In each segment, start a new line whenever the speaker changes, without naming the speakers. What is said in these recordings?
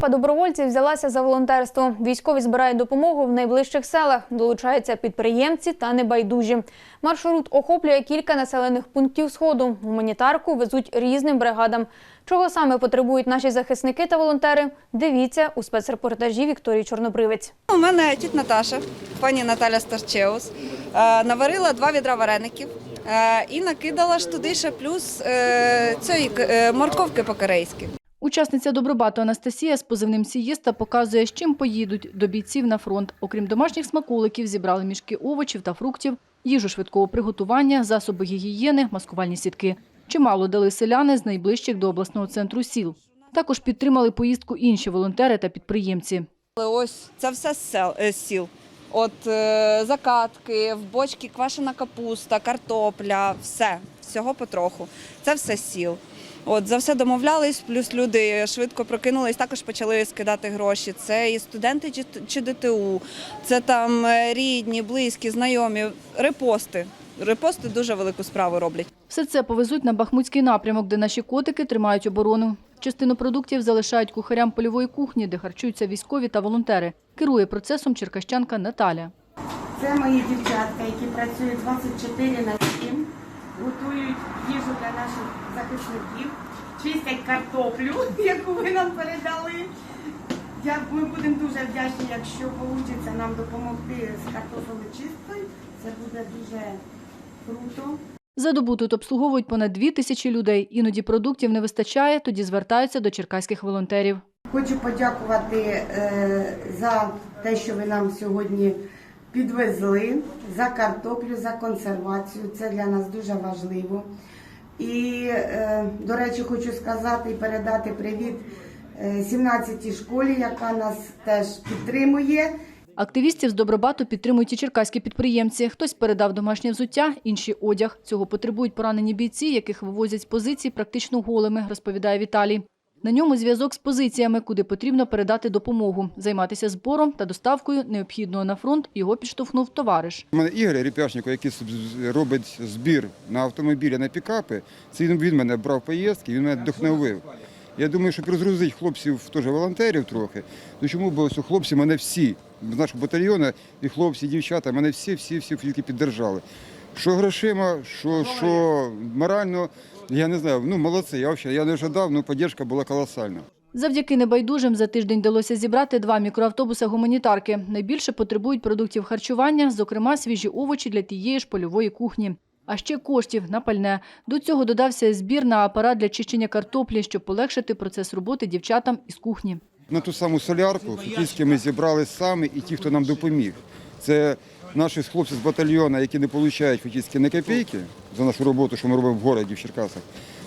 Група добровольців взялася за волонтерство. Військові збирають допомогу в найближчих селах. Долучаються підприємці та небайдужі. Маршрут охоплює кілька населених пунктів сходу. Гуманітарку везуть різним бригадам. Чого саме потребують наші захисники та волонтери? Дивіться у спецрепортажі Вікторії Чорнобривець.
У мене тіть Наташа, пані Наталя Старчеус, е, наварила два відра вареників е, і накидала ж туди ще плюс е, цієї морковки по-корейськи.
Учасниця Добробату Анастасія з позивним «Сієста» показує, з чим поїдуть до бійців на фронт. Окрім домашніх смаколиків, зібрали мішки овочів та фруктів, їжу швидкого приготування, засоби гігієни, маскувальні сітки. Чимало дали селяни з найближчих до обласного центру сіл. Також підтримали поїздку інші волонтери та підприємці.
Ось це все з е, сіл. От е, закатки, в бочки квашена капуста, картопля, все, всього потроху. Це все сіл. От за все домовлялись, плюс люди швидко прокинулись, також почали скидати гроші. Це і студенти чи, чи ДТУ, це там е, рідні, близькі, знайомі, репости. Репости дуже велику справу роблять.
Все це повезуть на Бахмутський напрямок, де наші котики тримають оборону. Частину продуктів залишають кухарям польової кухні, де харчуються військові та волонтери. Керує процесом черкащанка Наталя.
Це мої дівчатка, які працюють 24 на 7, готують їжу для наших захисників, чистять картоплю, яку ви нам передали. Ми будемо дуже вдячні, якщо вийде нам допомогти з картофелечисткою. Це буде дуже круто.
За добу тут обслуговують понад дві тисячі людей. Іноді продуктів не вистачає, тоді звертаються до черкаських волонтерів.
Хочу подякувати е, за те, що ви нам сьогодні підвезли, за картоплю, за консервацію. Це для нас дуже важливо. І, е, до речі, хочу сказати і передати привіт е, 17-й школі, яка нас теж підтримує.
Активістів з Добробату підтримують і черкаські підприємці. Хтось передав домашнє взуття, інші – одяг. Цього потребують поранені бійці, яких вивозять з позицій практично голими, розповідає Віталій. На ньому зв'язок з позиціями, куди потрібно передати допомогу. Займатися збором та доставкою необхідного на фронт його підштовхнув товариш.
У мене Ігор Репяшнiko, який робить збір на автомобілі, на пікапи, це він мене брав поїздки, він мене вдохновив. Я думаю, щоб розгрузити хлопців, теж волонтерів трохи, то чому бо хлопці мене всі, з нашого батальйону, і хлопці, і дівчата, мене всі, всі, всі тільки піддержали. Що грошима, що, що морально, я не знаю, ну молодці, я взагалі я не ожидав, ну підтримка була колосальна.
Завдяки небайдужим за тиждень вдалося зібрати два мікроавтобуси гуманітарки. Найбільше потребують продуктів харчування, зокрема свіжі овочі для тієї ж польової кухні. А ще коштів на пальне. До цього додався збір на апарат для чищення картоплі, щоб полегшити процес роботи дівчатам із кухні.
На ту саму солярку фактично ми зібрали самі і ті, хто нам допоміг. Це наші хлопці з батальйону, які не отримують фактично ні копійки за нашу роботу, що ми робимо в городі, в Черкасах.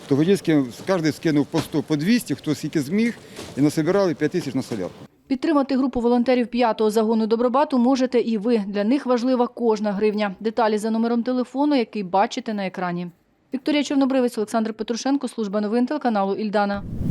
То фактично кожен скинув по 100, по 200, хто скільки зміг, і насобирали 5 тисяч на солярку.
Підтримати групу волонтерів п'ятого загону Добробату можете і ви. Для них важлива кожна гривня. Деталі за номером телефону, який бачите на екрані. Вікторія Чорнобривець, Олександр Петрушенко, служба новин телеканалу Ільдана.